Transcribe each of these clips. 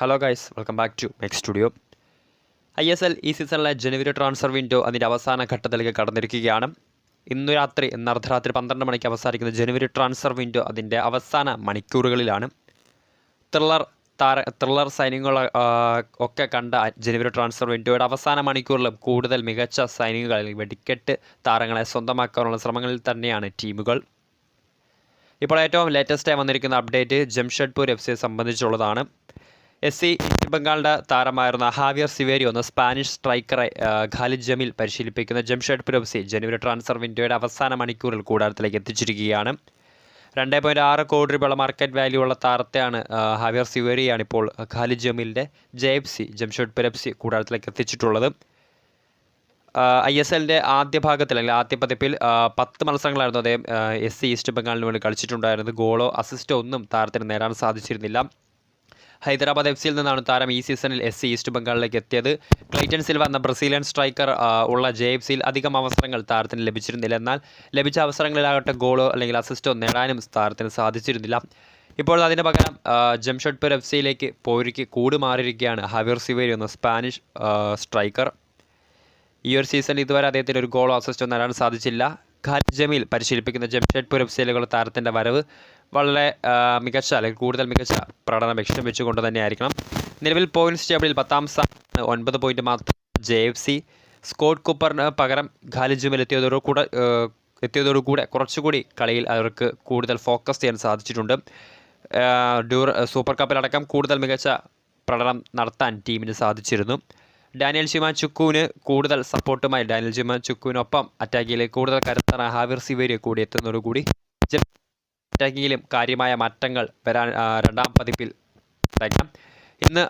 Hello guys welcome back to മെക് studio I S L ഈ സീസണിലെ ജനുവരി transfer window അതിന്റെ അവസാന ഘട്ടത്തിലേക്ക് കടന്നിരിക്കുകയാണ്. ഇന്നു രാത്രി ഇന്ന് അർദ്ധരാത്രി പന്ത്രണ്ട് മണിക്ക് അവസാനിക്കുന്ന ജനുവരി ട്രാൻസ്ഫർ വിൻഡോ അതിന്റെ അവസാന മണിക്കൂറുകളിലാണ്. ത്രില്ലർ താര ത്രില്ലർ സൈനിങ്ങുകൾ ഒക്കെ കണ്ട ജനുവരി ട്രാൻസ്ഫർ വിൻഡോയുടെ അവസാന മണിക്കൂറിലും കൂടുതൽ മികച്ച സൈനികങ്ങൾ വെടിക്കെട്ട് താരങ്ങളെ സ്വന്തമാക്കാനുള്ള ശ്രമങ്ങളിൽ തന്നെയാണ് ടീമുകൾ. ഇപ്പോൾ ഏറ്റവും ലേറ്റസ്റ്റായി വന്നിരിക്കുന്ന അപ്ഡേറ്റ് ജംഷഡ്പൂർ എഫ് സിയെ സംബന്ധിച്ചുള്ളതാണ്. എസ് സി ഈസ്റ്റ് ബംഗാളിന്റെ താരമായിരുന്ന ഹാവിയർ സിവേരി എന്ന സ്പാനിഷ് സ്ട്രൈക്കറെ ഖാലിദ് ജമീൽ പരിശീലിപ്പിക്കുന്ന ജംഷഡ്പൂർ എഫ് സി ജനുവരി ട്രാൻസ്ഫർ വിൻഡോയുടെ അവസാന മണിക്കൂറിൽ കൂടാരത്തിലേക്ക് എത്തിച്ചിരിക്കുകയാണ്. രണ്ട് പോയിന്റ് ആറ് കോടി രൂപയുള്ള മാർക്കറ്റ് വാല്യൂ ഉള്ള താരത്തെയാണ് ഹാവിയർ സിവേരിയാണ് ഇപ്പോൾ Khalid ജമീലിന്റെ J F C Jamshedpur F C കൂടാരത്തിലേക്ക് എത്തിച്ചിട്ടുള്ളത്. ഐ എസ് എല്ലിന്റെ ആദ്യ ഭാഗത്തിൽ അല്ലെങ്കിൽ ആദ്യ പതിപ്പിൽ പത്ത് മത്സരങ്ങളായിരുന്നു അദ്ദേഹം എസ് സി ഈസ്റ്റ് ബംഗാളിന് വേണ്ടി കളിച്ചിട്ടുണ്ടായിരുന്നത്. ഗോളോ അസിസ്റ്റോ ഒന്നും താരത്തിന് നേടാൻ സാധിച്ചിരുന്നില്ല. ഹൈദരാബാദ് എഫ് സിയിൽ നിന്നാണ് താരം ഈ സീസണിൽ എസ് സി ഈസ്റ്റ് ബംഗാളിലേക്ക് എത്തിയത്. ക്ലൈറ്റൻ സിൽവ എന്ന ബ്രസീലിയൻ സ്ട്രൈക്കർ ഉള്ള ജെ എഫ് സിയിൽ അധികം അവസരങ്ങൾ താരത്തിന് ലഭിച്ചിരുന്നില്ല. എന്നാൽ ലഭിച്ച അവസരങ്ങളിലാകട്ടെ ഗോളോ അല്ലെങ്കിൽ അസിസ്റ്റോ നേടാനും താരത്തിന് സാധിച്ചിരുന്നില്ല. ഇപ്പോൾ അതിന് പകരം ജംഷഡ്പൂർ എഫ് സിയിലേക്ക് പോരിക്ക് കൂടുമാറിയിരിക്കുകയാണ് ഹവിർ സിവേരി എന്ന സ്പാനിഷ് സ്ട്രൈക്കർ. ഈ ഒരു സീസൺ ഇതുവരെ അദ്ദേഹത്തിന് ഒരു ഗോളോ അസിസ്റ്റോ നേടാൻ സാധിച്ചില്ല. ഖാലിദ് ജമീൽ പരിശീലിപ്പിക്കുന്ന ജംഷഡ്പൂർ എഫ് സിയിലേക്കുള്ള താരത്തിന്റെ വരവ് വളരെ മികച്ച അല്ലെങ്കിൽ കൂടുതൽ മികച്ച പ്രകടനം ലക്ഷ്യം വെച്ചുകൊണ്ട് തന്നെയായിരിക്കണം. നിലവിൽ പോയിന്റ്സ് ടേബിളിൽ പത്താം സ്ഥാനം ഒൻപത് പോയിന്റ് മാത്രം ജെ എഫ് സി. സ്കോട്ട് കൂപ്പറിന് പകരം ഖാലിദ് ജമീൽ എത്തിയതോടു കൂടെ എത്തിയതോടുകൂടെ കുറച്ചുകൂടി കളിയിൽ അവർക്ക് കൂടുതൽ ഫോക്കസ് ചെയ്യാൻ സാധിച്ചിട്ടുണ്ട്. ഡ്യൂർ സൂപ്പർ കപ്പിലടക്കം കൂടുതൽ മികച്ച പ്രകടനം നടത്താൻ ടീമിന് സാധിച്ചിരുന്നു. ഡാനിയൽ ഷിമ ചുക്കുവിന് കൂടുതൽ സപ്പോർട്ടുമായി ഡാനിയൽ ഷിമ ചുക്കുവിനൊപ്പം അറ്റാക്കിയിൽ കൂടുതൽ കരുത്തറ ഹാവിർ സിവേരി കൂടി എത്തുന്നതോടുകൂടി അറ്റാക്കിയിലും കാര്യമായ മാറ്റങ്ങൾ വരാൻ രണ്ടാം പതിപ്പിൽ ഉണ്ടാക്കാം ഇന്ന്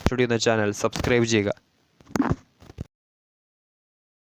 സ്റ്റുഡിയോ ചാനൽ സബ്സ്ക്രൈബ് ചെയ്യുക.